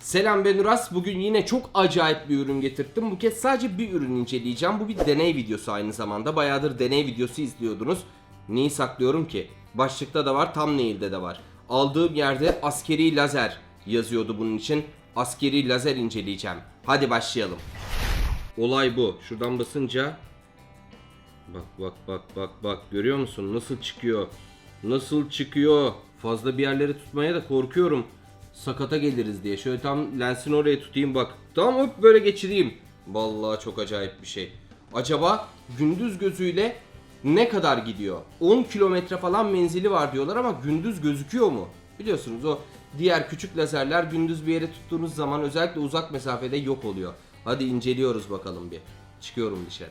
Selam ben Uras. Bugün yine çok acayip bir ürün getirttim. Bu kez sadece bir ürün inceleyeceğim. Bu bir deney videosu aynı zamanda. Bayağıdır deney videosu izliyordunuz. Neyi saklıyorum ki? Başlıkta da var, thumbnail'de de var. Aldığım yerde askeri lazer yazıyordu bunun için. Askeri lazer inceleyeceğim. Hadi başlayalım. Olay bu. Şuradan basınca Bak bak bak bak bak görüyor musun nasıl çıkıyor? Nasıl çıkıyor? Fazla bir yerlere tutmaya da korkuyorum. Sakata geliriz diye. Şöyle tam lensin oraya tutayım bak. Tamam hop böyle geçireyim. Vallahi çok acayip bir şey. Acaba gündüz gözüyle ne kadar gidiyor? 10 kilometre falan menzili var diyorlar ama gündüz gözüküyor mu? Biliyorsunuz o diğer küçük lazerler gündüz bir yere tuttuğunuz zaman özellikle uzak mesafede yok oluyor. Hadi inceliyoruz bakalım bir. Çıkıyorum dışarı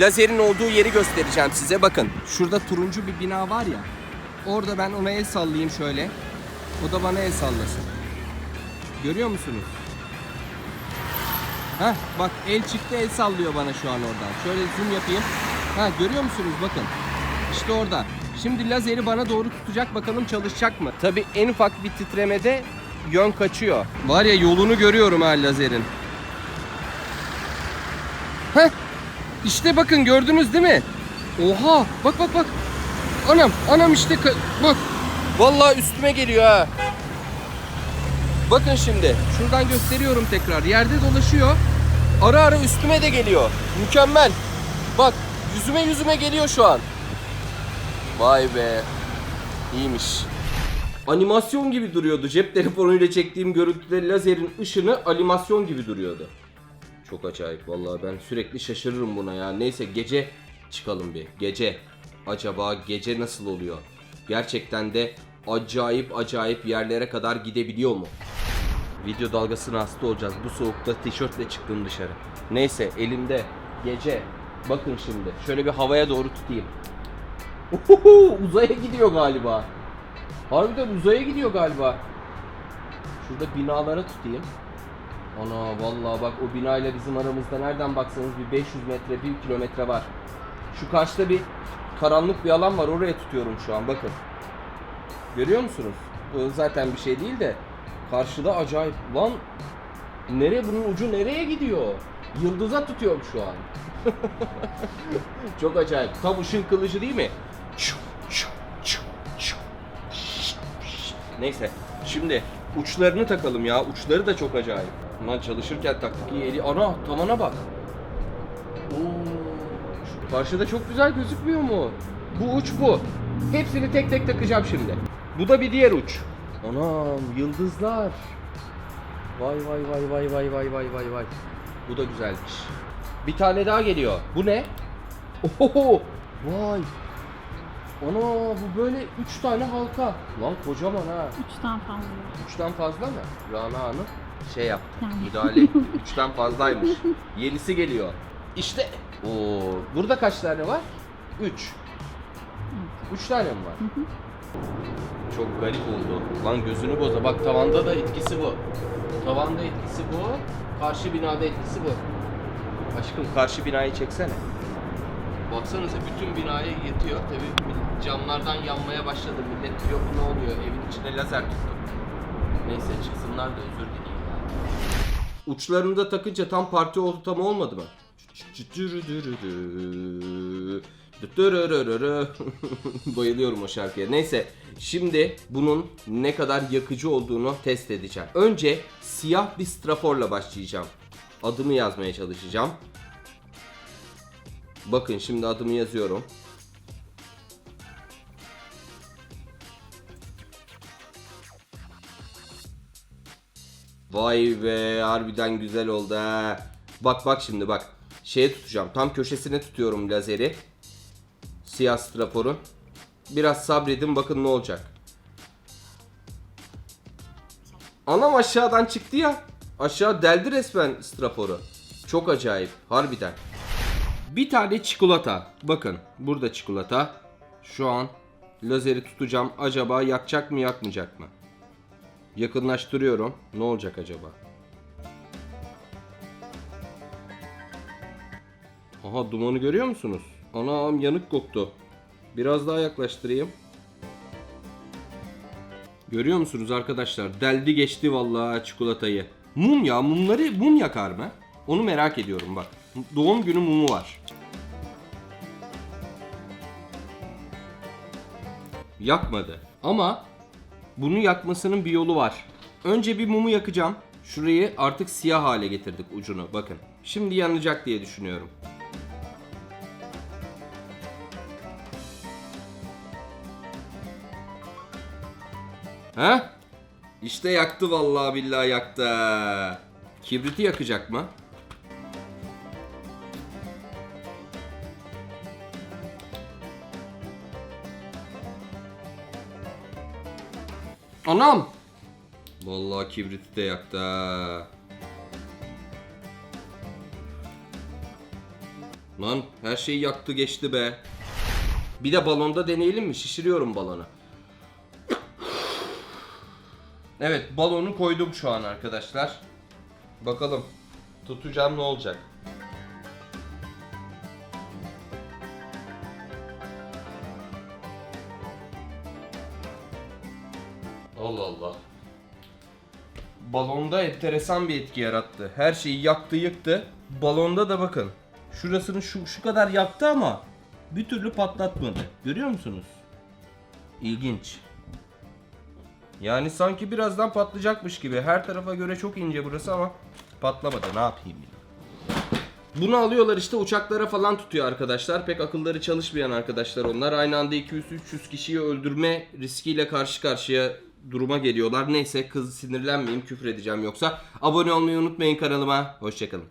lazerin olduğu yeri göstereceğim size. Bakın şurada turuncu bir bina var ya. Orada ben ona el sallayayım şöyle. O da bana el sallasın. Görüyor musunuz? Heh bak el çıktı el sallıyor bana şu an oradan. Şöyle zoom yapayım. Ha görüyor musunuz bakın. İşte orada. Şimdi lazeri bana doğru tutacak bakalım çalışacak mı? Tabi en ufak bir titremede yön kaçıyor. Var ya yolunu görüyorum ha lazerin. Heh işte bakın gördünüz değil mi? Oha bak bak bak. Anam anam işte bak. Vallahi üstüme geliyor ha. Bakın şimdi şuradan gösteriyorum tekrar. Yerde dolaşıyor. Ara ara üstüme de geliyor. Mükemmel. Bak yüzüme yüzüme geliyor şu an. Vay be. İyiymiş. Animasyon gibi duruyordu. Cep telefonuyla çektiğim görüntüde lazerin ışını animasyon gibi duruyordu. Çok acayip vallahi ben sürekli şaşırırım buna ya. Neyse gece çıkalım bir. Gece. Acaba gece nasıl oluyor? Gerçekten de acayip acayip yerlere kadar gidebiliyor mu? Video dalgasına hasta olacağız. Bu soğukta tişörtle çıktım dışarı. Neyse elimde gece. Bakın şimdi. Şöyle bir havaya doğru tutayım. Uhuhu, uzaya gidiyor galiba. Harbiden uzaya gidiyor galiba. Şurada binalara tutayım. Ana vallahi bak o binayla bizim aramızda nereden baksanız bir 500 metre, 1 kilometre var. Şu karşıda bir karanlık bir alan var oraya tutuyorum şu an bakın. Görüyor musunuz? Bu zaten bir şey değil de karşıda acayip lan nereye bunun ucu nereye gidiyor? Yıldıza tutuyorum şu an. Çok acayip. Tam ışın kılıcı değil mi? Neyse şimdi uçlarını takalım ya. Uçları da çok acayip. Lan çalışırken taktık iyi eli. Ana tavana bak. Karşıda çok güzel gözükmüyor mu? Bu uç bu. Hepsini tek tek takacağım şimdi. Bu da bir diğer uç. Anam yıldızlar. Vay vay vay vay vay vay vay vay vay. Bu da güzelmiş. Bir tane daha geliyor. Bu ne? Oho! Vay. Ana bu böyle üç tane halka. Lan kocaman ha. Üçten fazla. Üçten fazla mı? Rana Hanım şey yaptı. Yani. Müdahale etti. Üçten fazlaymış. Yenisi geliyor. İşte. Oo, burada kaç tane var? Üç. Üç tane mi var? Çok garip oldu. Lan gözünü boza. Bak tavanda da etkisi bu. Tavanda etkisi bu. Karşı binada etkisi bu. Aşkım karşı binayı çeksene. Baksanıza bütün binaya yetiyor. Tabii camlardan yanmaya başladı. Millet diyor bu ne oluyor? Evin içine lazer tuttu. Neyse çıksınlar da özür dileyim. Uçlarını da takınca tam parti oldu tam olmadı mı? Bayılıyorum o şarkıya. Neyse şimdi bunun ne kadar yakıcı olduğunu test edeceğim. Önce siyah bir straforla başlayacağım. Adımı yazmaya çalışacağım. Bakın şimdi adımı yazıyorum. Vay be harbiden güzel oldu ha. Bak bak şimdi bak. Şeye tutacağım. Tam köşesine tutuyorum lazeri. Siyah straforun. Biraz sabredin bakın ne olacak. Anam aşağıdan çıktı ya. Aşağı deldi resmen straforu. Çok acayip. Harbiden. Bir tane çikolata. Bakın burada çikolata. Şu an lazeri tutacağım. Acaba yakacak mı yakmayacak mı? Yakınlaştırıyorum. Ne olacak acaba? Aha dumanı görüyor musunuz? Anam yanık koktu. Biraz daha yaklaştırayım. Görüyor musunuz arkadaşlar? Deldi geçti vallahi çikolatayı. Mum ya mumları mum yakar mı? Onu merak ediyorum bak. Doğum günü mumu var. Yakmadı. Ama bunu yakmasının bir yolu var. Önce bir mumu yakacağım. Şurayı artık siyah hale getirdik ucunu bakın. Şimdi yanacak diye düşünüyorum. Ha? İşte yaktı vallahi billahi yaktı. Kibriti yakacak mı? Anam! Vallahi kibriti de yaktı. ha. Lan her şeyi yaktı geçti be. Bir de balonda deneyelim mi? Şişiriyorum balonu. Evet balonu koydum şu an arkadaşlar. Bakalım tutacağım ne olacak. Allah Allah. Balonda enteresan bir etki yarattı. Her şeyi yaktı yıktı. Balonda da bakın. Şurasını şu, şu kadar yaktı ama bir türlü patlatmadı. Görüyor musunuz? İlginç. Yani sanki birazdan patlayacakmış gibi. Her tarafa göre çok ince burası ama patlamadı. Ne yapayım ya? Bunu alıyorlar işte uçaklara falan tutuyor arkadaşlar. Pek akılları çalışmayan arkadaşlar onlar. Aynı anda 200-300 kişiyi öldürme riskiyle karşı karşıya duruma geliyorlar. Neyse kız sinirlenmeyeyim küfür edeceğim yoksa. Abone olmayı unutmayın kanalıma. Hoşçakalın.